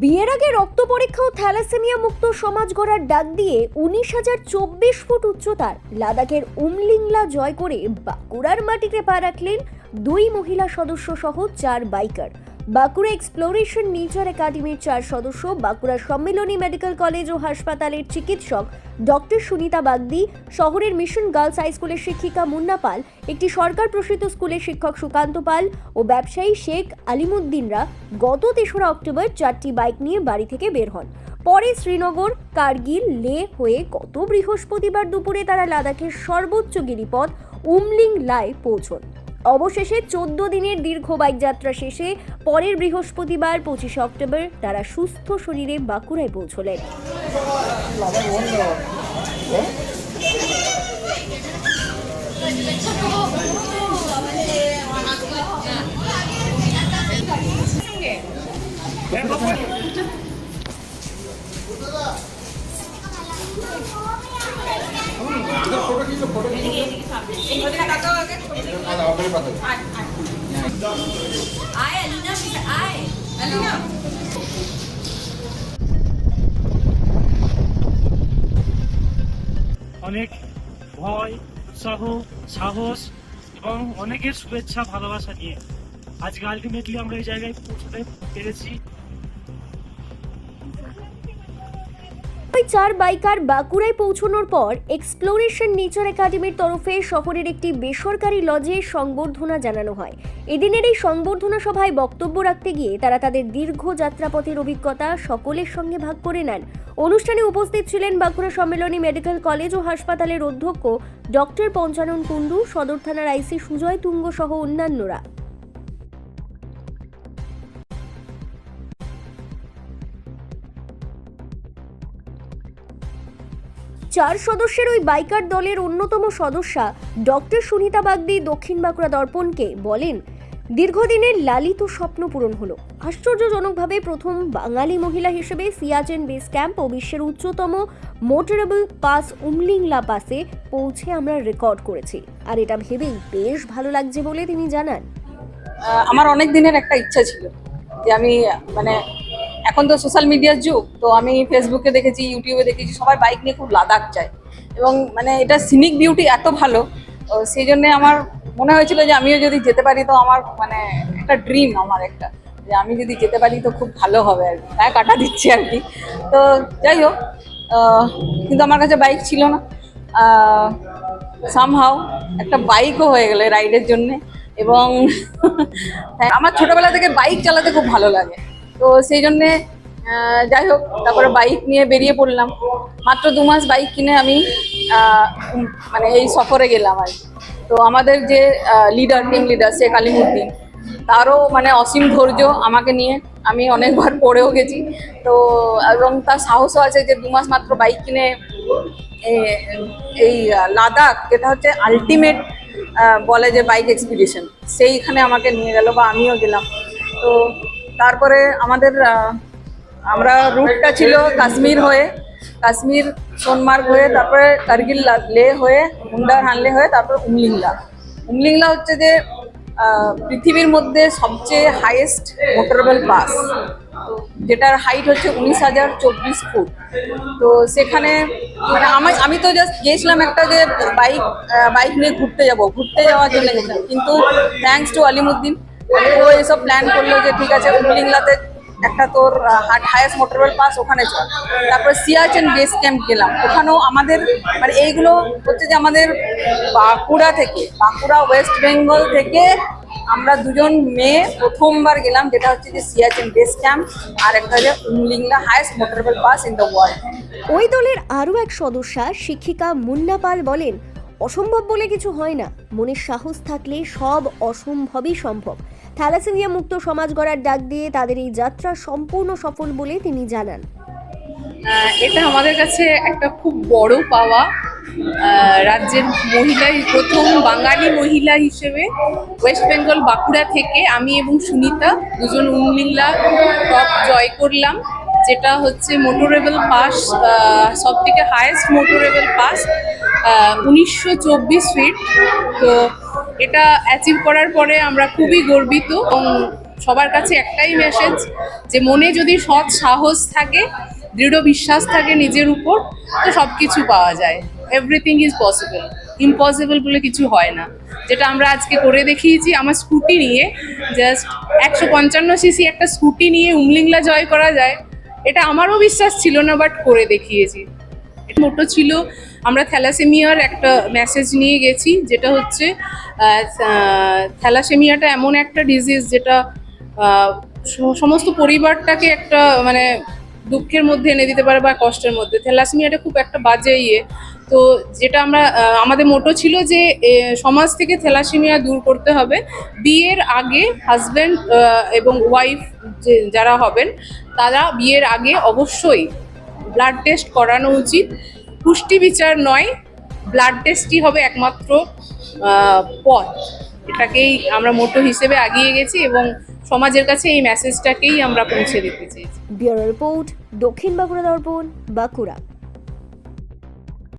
বিয়ের আগে রক্ত পরীক্ষা ও থ্যালাসেমিয়া মুক্ত সমাজ গড়ার ডাক দিয়ে উনিশ হাজার চব্বিশ ফুট উচ্চতার লাদাখের উমলিংলা জয় করে বাঁকুড়ার মাটিতে পা রাখলেন দুই মহিলা সদস্য সহ চার বাইকার। বাঁকুড়া এক্সপ্লোরেশন নেচার একাডেমির চার সদস্য, বাঁকুড়া সম্মিলনী মেডিকেল কলেজ ও হাসপাতালের চিকিৎসক ডক্টর সুনিতা বাগদি, শহরের মিশন গার্লস হাই স্কুলের শিক্ষিকা মুন্না পাল, একটি সরকার প্রসূত স্কুলের শিক্ষক সুকান্ত পাল ও ব্যবসায়ী শেখ আলিমুদ্দিনরা গত তেসরা অক্টোবর চারটি বাইক নিয়ে বাড়ি থেকে বের হন। পরে শ্রীনগর, কার্গিল, লে হয়ে গত বৃহস্পতিবার দুপুরে তারা লাদাখের সর্বোচ্চ গিরিপথ উমলিং লায় পৌঁছন। অবশেষে চোদ্দ দিনের দীর্ঘ বাইক যাত্রা শেষে পরের বৃহস্পতিবার, পঁচিশে অক্টোবর, তারা সুস্থ শরীরে বাঁকুড়ায় পৌঁছলেন। অনেক ভয় উৎসাহ সাহস এবং অনেকের শুভেচ্ছা, ভালোবাসা নিয়ে। আজকে আলটিমেটলি আমরা এই জায়গায় পৌঁছতে পেরেছি। ওই চার বাইকার বাঁকুড়ায় পৌঁছানোর পর এক্সপ্লোরেশন নেচার একাডেমির তরফে শহরের একটি বেসরকারি লজে সংবর্ধনা জানানো হয়। এদিনের এই সংবর্ধনা সভায় বক্তব্য রাখতে গিয়ে তারা তাদের দীর্ঘ যাত্রাপথের অভিজ্ঞতা সকলের সঙ্গে ভাগ করে নেন। অনুষ্ঠানে উপস্থিত ছিলেন বাঁকুড়া সম্মেলনী মেডিকেল কলেজ ও হাসপাতালের অধ্যক্ষ ডক্টর পঞ্চানন কুণ্ডু, সদর থানার আইসি সুজয় তুঙ্গ সহ অন্যান্যরা। চার সদস্যের ওই বাইকার দলের অন্যতম সদস্যা ডক্টর সুনিতা বাগদি দক্ষিণ বাঁকুড়া দর্পণকে বলেন, দীর্ঘদিনের লালিত স্বপ্ন পূরণ হলো। আশ্চর্যজনকভাবে প্রথম বাঙালি মহিলা হিসেবে সিয়াচেন বেস ক্যাম্প ও বিশ্বের উচ্চতম মোটরেবল পাস উমলিংলা পাসে পৌঁছে আমরা রেকর্ড করেছি। আর এটা ভেবেই বেশ ভালো লাগছে বলে তিনি জানান। আমার অনেক দিনের একটা ইচ্ছা ছিল যে আমি মানে এখন তো সোশ্যাল মিডিয়ার যুগ তো আমি ফেসবুকে দেখেছি ইউটিউবে দেখেছি সবাই বাইক নিয়ে খুব লাদাখ যায়। এবং মানে এটা সিনিক বিউটি এত ভালো তো সেই জন্যে আমার মনে হয়েছিল যে আমিও যদি যেতে পারি তো আমার মানে একটা ড্রিম আমার একটা যে আমি যদি যেতে পারি তো খুব ভালো হবে আর কি। তাই কাটা দিচ্ছি আর কি। তো যাই হোক কিন্তু আমার কাছে বাইক ছিল না। সামহাও একটা বাইকও হয়ে গেলে রাইডের জন্যে। এবং হ্যাঁ, আমার ছোটবেলা থেকে বাইক চালাতে খুব ভালো লাগে। তো সেই জন্যে যাই হোক, তারপরে বাইক নিয়ে বেরিয়ে পড়লাম। মাত্র দু মাস বাইক কিনে আমি মানে এই সফরে গেলাম আর। তো আমাদের যে লিডার টিম লিডার সে আলিমুদ্দিন তারও মানে অসীম ধৈর্য আমাকে নিয়ে আমি অনেকবার পড়েও গেছি। তো, এবং তার সাহসও আছে যে দু মাস মাত্র বাইক কিনে এই লাদাখ, যেটা হচ্ছে আলটিমেট বলে যে বাইক এক্সপিডিশন সেইখানে আমাকে নিয়ে গেল বা আমিও গেলাম। তো তারপরে আমাদের আমরা রুটটা ছিল কাশ্মীর হয়ে, কাশ্মীর, সোনমার্গ হয়ে, তারপরে কার্গিল লে হয়ে মুন্ডার হানলে হয়ে, তারপর উমলিংলা। উমলিংলা হচ্ছে যে পৃথিবীর মধ্যে সবচেয়ে হাইয়েস্ট মোটরেবল পাস যেটার হাইট হচ্ছে উনিশ হাজার চব্বিশ ফুট। তো সেখানে মানে আমি আমি তো জাস্ট গিয়েছিলাম একটা যে বাইক বাইক নিয়ে ঘুরতে যাব। ঘুরতে যাওয়ার জন্য গেছিলাম। কিন্তু থ্যাঙ্কস টু আলিমুদ্দিন ও এসব প্ল্যান করল যে ঠিক আছে উমলিংলাতে একটা তোর হাইয়েস্ট মোটরওয়েল পাস ওখানে চল। তারপরে সিয়াচেন বেস ক্যাম্প গেলাম। ওখানেও আমাদের মানে এইগুলো হচ্ছে যে আমাদের বাঁকুড়া থেকে, বাঁকুড়া ওয়েস্ট বেঙ্গল থেকে আমরা দুজন মেয়ে প্রথমবার গেলাম, যেটা হচ্ছে যে সিয়াচেন বেস ক্যাম্প আর একটা হচ্ছে Umlingla highest motorable pass in the world ওই দলের আরও এক সদস্যা, শিক্ষিকা মুন্না পাল বলেন অসম্ভব বলে কিছু হয় না। মনের সাহস থাকলে সব অসম্ভবই সম্ভব। থ্যালাসেমিয়া মুক্ত সমাজ গড়ার ডাক দিয়ে তাদের এই যাত্রা সম্পূর্ণ সফল বলে তিনি জানান। এটা আমাদের কাছে একটা খুব বড় পাওয়া। রাজ্যের মহিলা প্রথম বাঙালি মহিলা হিসেবে ওয়েস্ট বেঙ্গল বাঁকুড়া থেকে আমি এবং সুনিতা দুজন উমলিংলা টপ জয় করলাম। যেটা হচ্ছে মোটরেবল পাস সব থেকে হায়েস্ট মোটরেবল পাস উনিশশো চব্বিশ ফিট তো এটা অ্যাচিভ করার পরে আমরা খুবই গর্বিত এবং সবার কাছে একটাই মেসেজ যে মনে যদি সৎ সাহস থাকে, দৃঢ় বিশ্বাস থাকে নিজের উপর, তো সব কিছু পাওয়া যায়। এভরিথিং ইজ পসিবল ইম্পসিবল বলে কিছু হয় না। যেটা আমরা আজকে করে দেখিয়েছি আমার স্কুটি নিয়ে। জাস্ট একশো পঞ্চান্ন সিসি একটা স্কুটি নিয়ে উমলিংলা জয় করা যায়। এটা আমারও বিশ্বাস ছিল না বাট করে দেখিয়েছি। মোটো ছিল, আমরা থ্যালাসেমিয়ার একটা মেসেজ নিয়ে গেছি, যেটা হচ্ছে থ্যালাসেমিয়াটা এমন একটা ডিজিজ যেটা সমস্ত পরিবারটাকে একটা মানে দুঃখের মধ্যে এনে দিতে পারে বা কষ্টের মধ্যে। থ্যালাসেমিয়াটা খুব একটা বাজে ইয়ে। তো যেটা আমরা আমাদের মোটো ছিল যে সমাজ থেকে থ্যালাসেমিয়া দূর করতে হবে। বিয়ের আগে হাজব্যান্ড এবং ওয়াইফ যে, যারা হবেন, তারা বিয়ের আগে অবশ্যই ব্লাড টেস্ট করানো উচিত। পুষ্টি বিচার নয় ব্লাড টেস্টই হবে একমাত্র পথ। এটাকেই আমরা মোটো হিসেবে আগিয়ে গেছি এবং সমাজের কাছে এই মেসেজটাকেই আমরা পৌঁছে দিতে চেয়েছি। ব্যুরো রিপোর্ট, দক্ষিণ বাঁকুড়া দর্পণ, বাঁকুড়া।